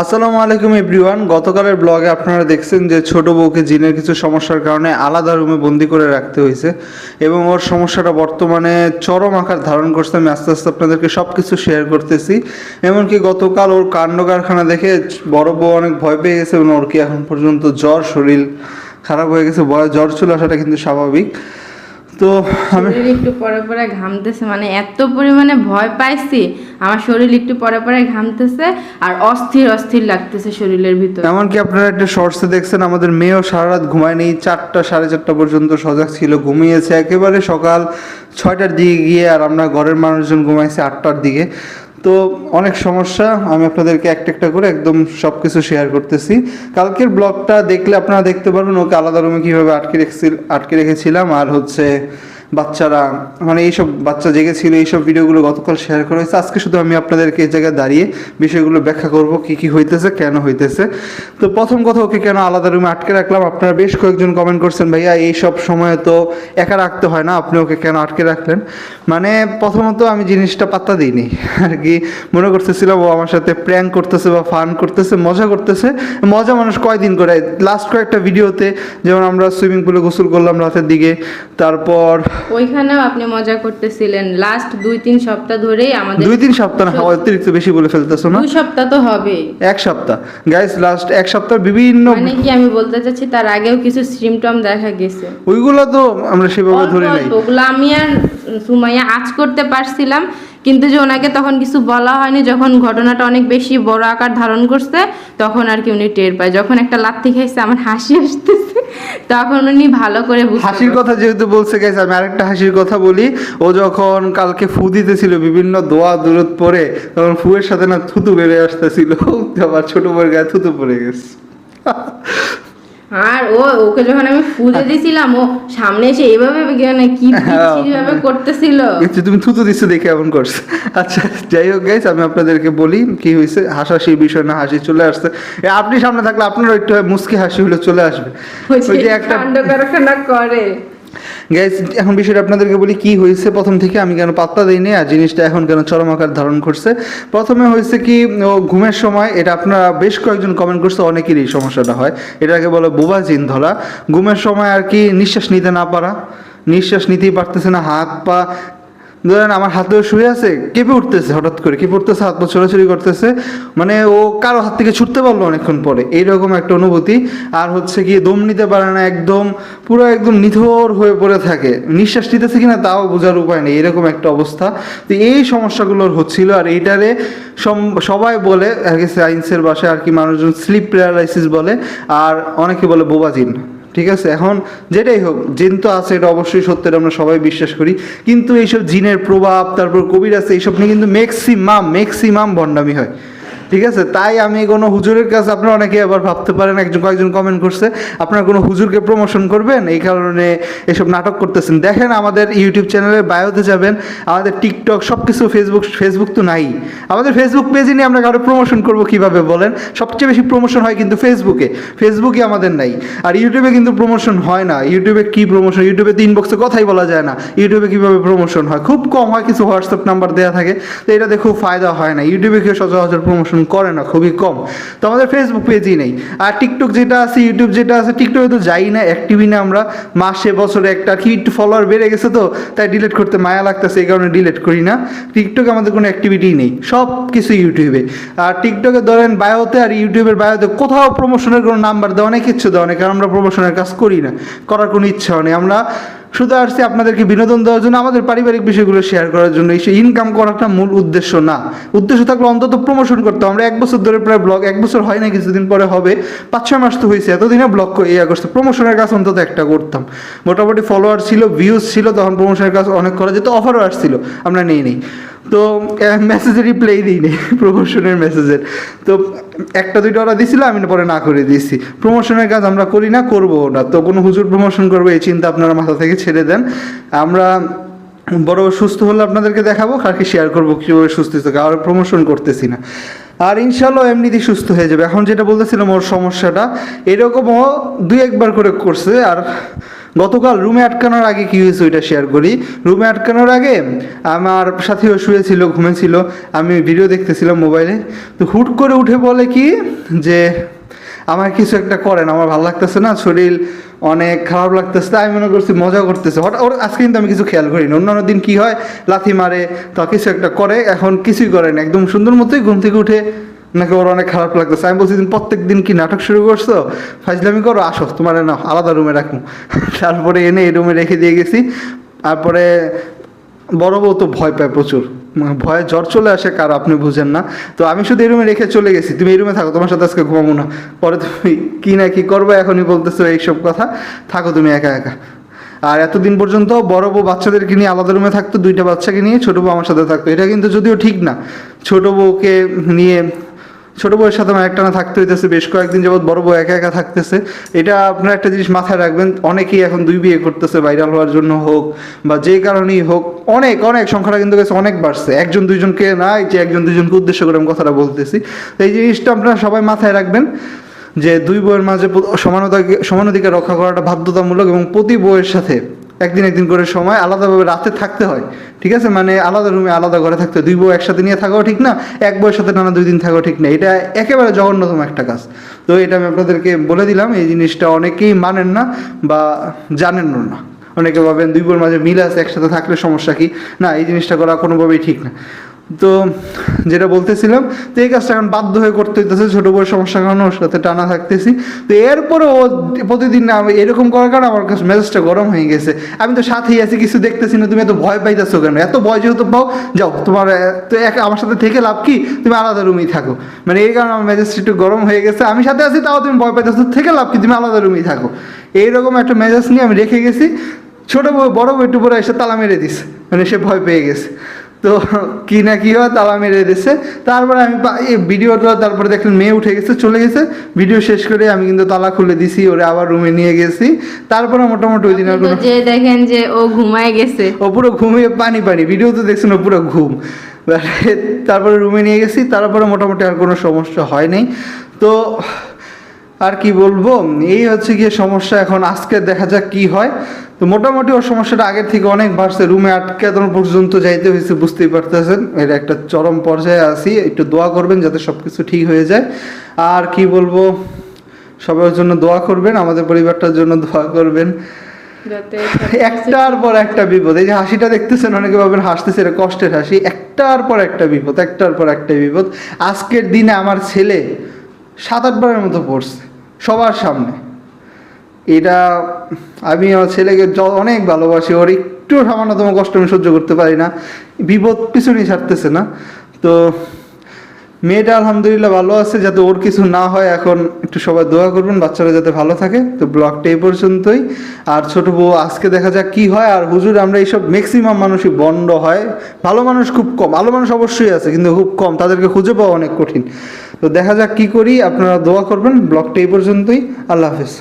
আসসালামু আলাইকুম এভরিওয়ান। গতকালের ব্লগে আপনারা দেখছেন যে ছোট বউকে জিনের কিছু সমস্যার কারণে আলাদা রুমে বন্দি করে রাখতে হয়েছে এবং ওর সমস্যাটা বর্তমানে চরম আকার ধারণ করছে। আমি আস্তে আস্তে আপনাদেরকে সব কিছু শেয়ার করতেছি। এমনকি গতকাল ওর কাণ্ড কারখানা দেখে বড় বউ অনেক ভয় পেয়ে গেছে এবং ওর কি এখন পর্যন্ত জ্বর, শরীর খারাপ হয়ে গেছে বয় জ্বর চলে আসাটা কিন্তু স্বাভাবিক। তো আমি একটু পরে পরে ঘামতেছে মানে এত পরিমাণে ভয় পাইছি আমার শরীর একটু পরে পরে ঘামতেছে আর অস্থির অস্থির লাগতেছে শরীরের ভিতর। এমনকি আপনারা একটা শর্টসে দেখছেন আমাদের মেয়েও সারা রাত ঘুমায়নি চারটা সাড়ে চারটা পর্যন্ত সজাগ ছিল ঘুমিয়েছে। একেবারে সকাল ছয়টার দিকে গিয়ে আর আমরা ঘরের মানুষজন ঘুমাইছে আটটার দিকে। তো অনেক সমস্যা। আমি আপনাদেরকে একটা একটা করে একদম সব কিছু শেয়ার করতেছি। কালকের ব্লগটা দেখলে আপনারা দেখতে পারবেন ওকে আলাদা রুমে কীভাবে আটকে রেখেছি আটকে রেখেছিলাম। আর হচ্ছে বাচ্চারা মানে এইসব বাচ্চা জেগেছিল, এইসব ভিডিওগুলো গতকাল শেয়ার করা হয়েছে। আজকে শুধু আমি আপনাদেরকে এই জায়গায় দাঁড়িয়ে বিষয়গুলো ব্যাখ্যা করব, কি কি হইতেছে, কেন হইতেছে। তো প্রথম কথা, ওকে কেন আলাদা রুমে আটকে রাখলাম? আপনারা বেশ কয়েকজন কমেন্ট করছেন, ভাইয়া এই সব সময় তো একা রাখতে হয় না, আপনি ওকে কেন আটকে রাখলেন? মানে প্রথমত আমি জিনিসটা পাত্তা দিইনি। আর কি, মনে করতেছিলাম ও আমার সাথে প্র্যাঙ্ক করতেছে বা ফান করতেছে, মজা করতেছে। মজা মানুষ কয়দিন করে? লাস্ট কয়েকটা ভিডিওতে যেমন আমরা সুইমিং পুলে গোসল করলাম রাতের দিকে, তারপর ওইখানেও আপনি মজা করতেছিলেন। লাস্ট দুই তিন সপ্তাহ ধরেই আমাদের দুই তিন সপ্তাহ না অতিরিক্ত বেশি বলে ফেলতেছো না? দুই সপ্তাহ তো হবে। এক সপ্তাহ। গাইস লাস্ট এক সপ্তাহ বিভিন্ন মানে কি আমি বলতে চাচ্ছি তার আগেও কিছু সিমটম দেখা গেছে। ওইগুলো তো আমরা সেভাবে ধরি নাই। ওগুলো আমি আর সুমাইয়া আজ করতে পারছিলাম কিন্তু যে ওনাকে তখন কিছু বলা হয়নি যখন ঘটনাটা অনেক বেশি বড় আকার ধারণ করছে তখন আর কি উনি টের পায়। যখন একটা লাথি খাইছে আমার হাসি আসতেছে। তখন উনি ভালো করে হাসির কথা যেহেতু বলছে গেছে আমি আরেকটা হাসির কথা বলি। ও যখন কালকে ফু দিতেছিল বিভিন্ন দোয়া দূরত পরে তখন ফুয়ের সাথে না থুতু বেড়ে আসতেছিল। আবার ছোট বউয়ের গায়ে থুতু পড়ে গেছে। আর ও ওকে যখন আমি ফুলে দিছিলাম ও সামনে এসে এইভাবে মানে কি হ্যাঁ। ভাবে করতেছিল। তুমি থুতু দিছো দেখে এমন করছ। আচ্ছা যাই হোক গাইস আমি আপনাদেরকে বলি কি হয়েছে। হাসাহাসির বিষয় না হাসি চলে আসছে। এ, আপনি সামনে থাকলে আপনারও একটু মুসকি হাসি হলে চলে আসবে। ওই যে একটা করে। গাইস এখন বিষয়টা আপনাদেরকে বলি, কি হয়েছে? প্রথম থেকে আমি কেন পাত্তা দিইনি আর জিনিসটা এখন কেন চরম আকার ধারণ করছে? প্রথমে হয়েছে কি ঘুমের সময়, এটা আপনারা বেশ কয়েকজন কমেন্ট করছে, অনেকেরই এই সমস্যাটা হয়। এটাকে বলে বোবা জিন ধরা ঘুমের সময় আর কি নিঃশ্বাস নিতে না পারা, নিঃশ্বাস নিতেই পারতেছে না, হাত পা ধরেন আমার হাতে শুয়ে আছে, কেঁপে উঠতেছে হঠাৎ করে, কেঁপে উঠতেছে, হাত পা ছোড়াছুড়ি করতেছে। মানে ও কারও হাত থেকে ছুটতে পারল অনেকক্ষণ পরে। এইরকম একটা অনুভূতি। আর হচ্ছে কি দম নিতে পারে না, একদম পুরো একদম নিথর হয়ে পড়ে থাকে। নিঃশ্বাস নিতেছে কিনা তাও বোঝার উপায় নেই, এরকম একটা অবস্থা। তো এই সমস্যাগুলোর হচ্ছিল, আর এইটারে সবাই বলে, আর কি সায়েন্সের ভাষায় আর কি মানুষজন স্লিপ প্যারালাইসিস বলে, আর অনেকে বলে বোবাজিন। ঠিক আছে? এখন যেটাই হোক, জিন তো আছে, এটা অবশ্যই সত্যের আমরা সবাই বিশ্বাস করি। কিন্তু এইসব জিনের প্রভাব, তারপর কবির আছে, এইসব নিয়ে কিন্তু ম্যাক্সিমাম ম্যাক্সিমাম ভণ্ডামি হয়। ঠিক আছে? তাই আমি কোনো হুজুরের কাছে আপনারা অনেকে আবার ভাবতে পারেন, একজন কয়েকজন কমেন্ট করছে, আপনারা কোনো হুজুরকে প্রমোশন করবেন? এই কারণে এসব নাটক করতেছেন। দেখেন আমাদের ইউটিউব চ্যানেলে বায়োতে যাবেন, আমাদের টিকটক সব কিছু ফেসবুক ফেসবুক তো নাই। আমাদের ফেসবুক পেজে নিয়ে আমরা কারও প্রমোশন করব কীভাবে বলেন? সবচেয়ে বেশি প্রমোশন হয় কিন্তু ফেসবুকে ফেসবুকে আমাদের নাই। আর ইউটিউবে কিন্তু প্রমোশন হয় না। ইউটিউবে কি প্রমোশন ইউটিউবে তো ইনবক্সে কথাই বলা যায় না। ইউটিউবে কীভাবে প্রমোশন হয়? খুব কম হয়, কিছু হোয়াটসঅ্যাপ নাম্বার দেওয়া থাকে। তো এটাতে খুব ফায়দা হয় না। ইউটিউবে কেউ সচরাচর প্রমোশন করে না, খুবই কম। তো আমাদের ফেসবুক পেজই নেই। আর টিকটক যেটা আছে ইউটিউব যেটা আছে টিকটকে তো যাই না অ্যাক্টিভই না আমরা। মাসে, বছরে একটা কি একটু ফলোয়ার বেড়ে গেছে তো, তাই ডিলিট করতে মায়া লাগতেছে, এই কারণে ডিলিট করি না। টিকটকে আমাদের কোনো অ্যাক্টিভিটি নেই সব কিছু ইউটিউবে আর টিকটকে ধরেন বায়োতে আর ইউটিউবের বায়োতে কোথাও প্রমোশনের কোনো নাম্বার দেওয়া নেই, কিচ্ছু দেওয়া নেই, কারণ আমরা প্রমোশনের কাজ করি না। করার কোনো ইচ্ছাও নেই। আমরা শুধু আসছি আপনাদেরকে বিনোদন দেওয়ার জন্য, আমাদের পারিবারিক বিষয়গুলো শেয়ার করার জন্য। এই ইনকাম করাটা মূল উদ্দেশ্য না। উদ্দেশ্য থাকলে অন্তত প্রমোশন করতে। আমরা এক বছর ধরে প্রায় ব্লগ এক বছর হয় না কিছুদিন পরে হবে। পাঁচ, ছয় মাস তো হয়েছে, এতদিনে ব্লগ ইয়ে করছে প্রমোশনের কাজ অন্তত একটা করতাম। মোটামুটি ফলোয়ার ছিল ভিউজ ছিল, তখন প্রমোশনের কাজ অনেক করা যেত অফারও আসছিল, আমরা নেই নেই। তো মেসেজের রিপ্লাই দিই নেই প্রমোশনের মেসেজের তো একটা, দুইটা অর্ডার দিয়েছিল, আমি পরে না করে দিয়েছি। প্রমোশনের কাজ আমরা করি না, করব না। তো কোনো হুজুর প্রমোশন করবে, এই চিন্তা আপনারা মাথা থেকে ছেড়ে দেন। আমরা বড় সুস্থ হলে আপনাদেরকে দেখাবো আর কি শেয়ার করব কীভাবে সুস্থ থাকে আর প্রমোশন করতেছি না। আর ইনশাল্লাহ এমনিতেই সুস্থ হয়ে যাবে। এখন যেটা বলতেছিলাম ওর সমস্যাটা, এরকমও দুই একবার করে করছে, আর গতকাল রুমে আটকানোর আগে কি হয়েছে ওইটা শেয়ার করি। রুমে আটকানোর আগে আমার সাথেও শুয়েছিল, ঘুমেছিল, আমি ভিডিও দেখতেছিলাম মোবাইলে তো হুট করে উঠে বলে কি যে, আমার কিছু একটা করেন, আমার ভালো লাগতেছে না, শরীর অনেক খারাপ লাগতেছে আমি মনে করছি মজা করতেছে। হঠাৎ ওর, আজকে কিন্তু আমি কিছু খেয়াল করিনি। অন্যান্য দিন কি হয়, লাথি মারে, তা কিছু একটা করে, এখন কিছুই করে না। একদম সুন্দর মতোই ঘুম থেকে উঠে নাকি ওর অনেক খারাপ লাগতেছে? আমি বলছি প্রত্যেক দিন কি নাটক শুরু করছ? ফাজলামি করো, আসো, তোমার না, আলাদা রুমে রাখুন তারপরে এনে এই রুমে রেখে দিয়ে গেছি। তারপরে বড় বউ তো ভয় পায় প্রচুর। ভয়ে জ্বর চলে আসে, কার আপনি বুঝেন না। তো আমি শুধু এই রুমে রেখে চলে গেছি। তুমি এই রুমে থাকো, তোমার সাথে আজকে ঘুমাবো না। পরে তুমি কি না কী করবে, এখনই বলতেছো এইসব কথা। থাকো তুমি একা একা। আর এতদিন পর্যন্ত বড় বউ বাচ্চাদেরকে নিয়ে আলাদা রুমে থাকতো, দুইটা বাচ্চাকে নিয়ে ছোট বউ আমার সাথে থাকতো। এটা কিন্তু যদিও ঠিক না। ছোট বউকে নিয়ে ছোট বউয়ের সাথে আমার একটানা থাকতে হইতেছে, বেশ কয়েকদিন যাবৎ বড় বউ একা একা থাকতেছে। এটা আপনার একটা জিনিস মাথায় রাখবেন, অনেকেই এখন দুই বিয়ে করতেছে, ভাইরাল হওয়ার জন্য হোক বা যে কারণেই হোক, অনেক অনেক সংখ্যাটা কিন্তু গেছে, অনেক বাড়ছে। একজন দুইজনকে না যে একজন দুইজনকে উদ্দেশ্য করে আমি কথাটা বলতেছি। এই জিনিসটা আপনারা সবাই মাথায় রাখবেন যে দুই বইয়ের মাঝে প- সমান সমানাধিকার রক্ষা করাটা বাধ্যতামূলক এবং প্রতি বইয়ের সাথে একদিন একদিন করে সময় আলাদাভাবে রাতে থাকতে হয়। ঠিক আছে? মানে আলাদা রুমে আলাদা ঘরে থাকতে হয়। দুই বউ একসাথে নিয়ে থাকাও ঠিক না, এক বউয়ের সাথে টানা দুই দিন থাকাও ঠিক না। এটা একেবারে জঘন্যতম একটা কাজ। তো এটা আমি আপনাদেরকে বলে দিলাম, এই জিনিসটা অনেকেই মানেন না বা জানেন না। অনেকে ভাবেন দুই বউর মাঝে মিল আছে, একসাথে থাকলে সমস্যা কি? না, এই জিনিসটা করা কোনোভাবেই ঠিক না। তো যেটা বলতেছিলাম, তো এই কাজটা এখন বাধ্য হয়ে করতে হইতেছে, ছোটো বউয়ের সমস্যার কারণে ওর সাথে টানা থাকতেছি। তো এরপরে ও প্রতিদিন আমি এরকম করার কারণে আমার কাছে মেজাজটা গরম হয়ে গেছে। আমি তো সাথেই আছি, কিছু দেখতেছি না, তুমি এত ভয় পাইতেছো কেন? এত ভয় যেহেতু পাও, যাও, তোমার তো এক, আমার সাথে থেকে লাভ কি? তুমি আলাদা রুমেই থাকো। মানে এই কারণে আমার মেজাজটা একটু গরম হয়ে গেছে। আমি সাথে আছি, তাও তুমি ভয় পাইতেছো, থেকে লাভ কি? তুমি আলাদা রুমেই থাকো। এইরকম একটা মেজাজ নিয়ে আমি রেখে গেছি। ছোট বড় বউ একটু পরে এসে তালা মেরে দিস মানে সে ভয় পেয়ে গেছে। তো কি না কি হয় তালা মেরে দিচ্ছে তারপরে আমি ভিডিওটা তারপরে দেখলেন মেয়ে উঠে গেছে চলে গেছে। ভিডিও শেষ করে আমি কিন্তু তালা খুলে দিছি ওরে আবার রুমে নিয়ে গেছি। তারপরে মোটামুটি ওই দিন আর কোনো যে দেখেন যে ও ঘুমায় গেছে। ও পুরো ঘুমিয়ে পানি পানি ভিডিও তো দেখছেন ও পুরো ঘুম। তারপরে রুমে নিয়ে গেছি তারপরে মোটামুটি আর কোনো সমস্যা হয় নাই। তো আর কি বলব? এই হচ্ছে গিয়ে সমস্যা। এখন আজকে দেখা যাক কি হয়। তো মোটামুটি ওর সমস্যাটা আগের থেকে অনেক বাড়ছে। রুমে আটকে এত পর্যন্ত যাইতে হয়েছে বুঝতেই পারতেছেন। এর একটা চরম পর্যায়ে আছি। একটু দোয়া করবেন যাতে সব কিছু ঠিক হয়ে যায়। আর কি বলব? সবার জন্য দোয়া করবেন আমাদের পরিবারটার জন্য দোয়া করবেন। একটার পর একটা বিপদ। এই যে হাসিটা দেখতেছেন অনেকে ভাবেন হাসতেছে এটা কষ্টের হাসি। একটার পর একটা বিপদ একটার পর একটা বিপদ। আজকের দিনে আমার ছেলে সাত আটবারের মতো পড়ছে। সবার সামনে। এটা আমি আমার ছেলেকে অনেক ভালোবাসি, ওর একটু সামান্যতম কষ্ট আমি সহ্য করতে পারি না। বিপদ পিছনেই ছাড়তেছে না। তো মেয়েটা আলহামদুলিল্লাহ ভালো আছে, যাতে ওর কিছু না হয়, এখন একটু সবাই দোয়া করবেন, বাচ্চারা যাতে ভালো থাকে। তো ব্লগটা এই পর্যন্তই। আর ছোট বউ, আজকে দেখা যাক কি হয়। আর হুজুর, আমরা এইসব ম্যাক্সিমাম মানুষই বন্ড হয়। ভালো মানুষ খুব কম, ভালো মানুষ অবশ্যই আছে, কিন্তু খুব কম। তাদেরকে খুঁজে পাওয়া অনেক কঠিন। তো দেখা যাক কি করি, আপনারা দোয়া করবেন। ব্লগটা এই পর্যন্তই। আল্লাহ হাফেজ।